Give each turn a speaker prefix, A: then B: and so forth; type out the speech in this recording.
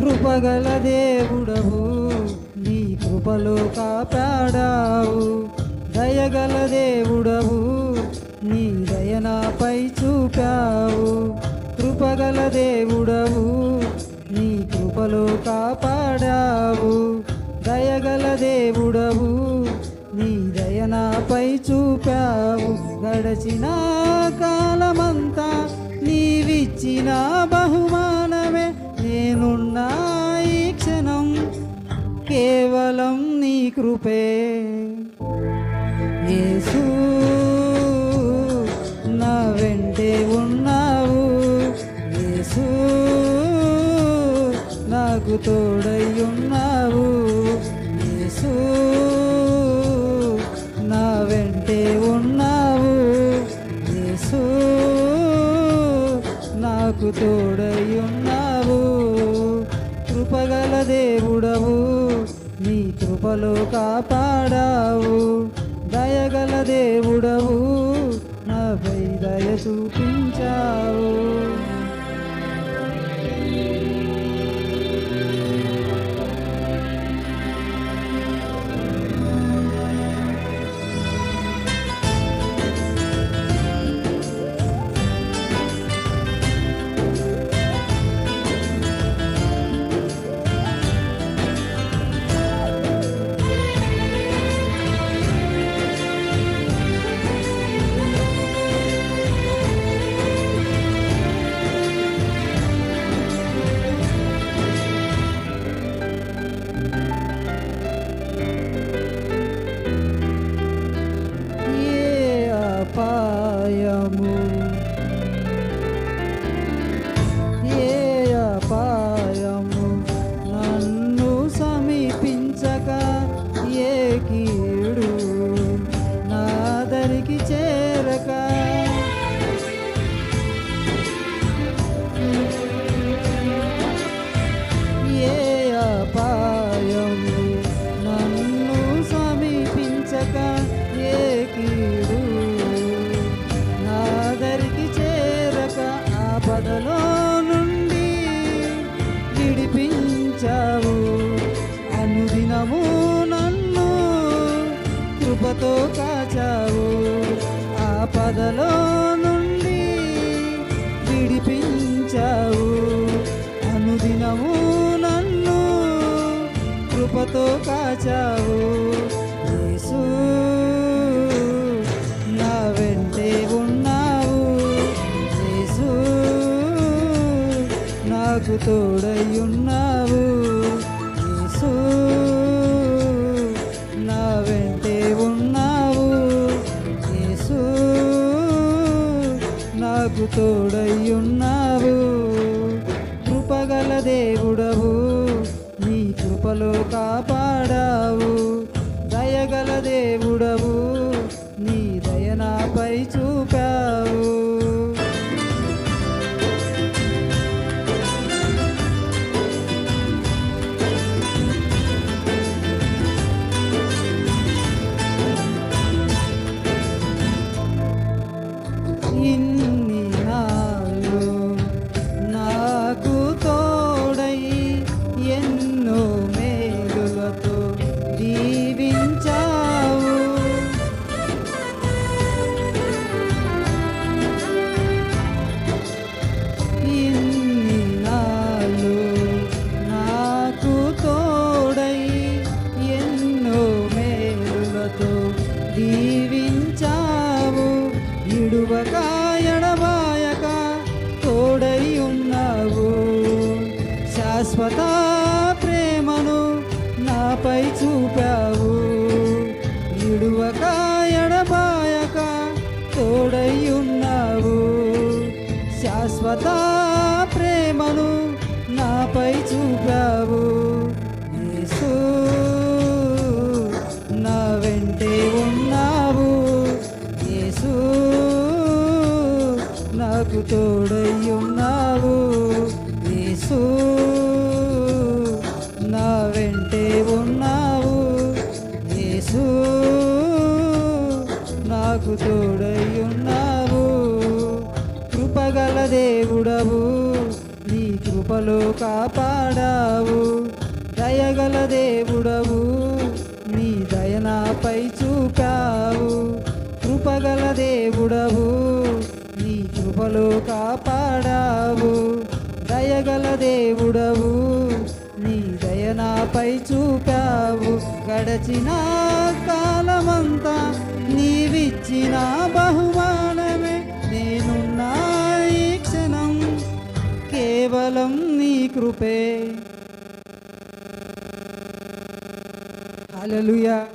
A: కృపగల దేవుడవు నీ కృపలో కాపాడావు. దయగల దేవుడవు నీ దయనాపై చూపావు. కృపగల దేవుడవు నీ కృపలో కాపాడావు. దయగల దేవుడవు నీ దయనాపై చూపావు. గడచిన కాలమంతా నీవిచ్చిన బహుమా నేనున్నా ఈ క్షణం కేవలం నీ కృపే. యేసు నా వెంటే ఉన్నావు. యేసు నాకు తోడై ఉన్నావు. యేసు నా వెంటే ఉన్నావు. యేసు నాకు తోడై ఉన్నావు. కృపగల దేవుడవు నీ కృపలో కాపాడావు. దయగల దేవుడవు నాపై దయ చూపించావు. కృపతో కాచావు. ఆపదలో నుండి విడిపించావు. అనుదినము నన్ను కృపతో కాచావు. యేసు నా వెంటే ఉన్నావు. యేసు నాకు తోడై ఉన్నావు. యేసు నాకు తోడయ్యున్నావు. కృపగల దేవుడవు నీ కృపలో కాపాడావు. దీవించావు ఇడువక ఎడబాయక తోడై ఉన్నావు. శాశ్వత ప్రేమను నాపై చూపావు. ఇడువక ఎడబాయక తోడై ఉన్నావు. శాశ్వత ప్రేమను నాపై చూ నాకు యేసు. నా వెంటే ఉన్నావు యేసు. నాకు తోడయ్యున్నావు. కృపగల దేవుడవు నీ కృపలో కాపాడావు. దయగల దేవుడవు నీ దయనాపై చూపావు. కృపగల దేవుడవు కృపలు కాపాడావు. దయగల దేవుడవు. నీ దయనాపై చూపావు. గడచిన కాలమంతా నీవిచ్చిన బహుమానమే. నేనున్నా ఈ క్షణం కేవలం నీ కృపే. హలలుయా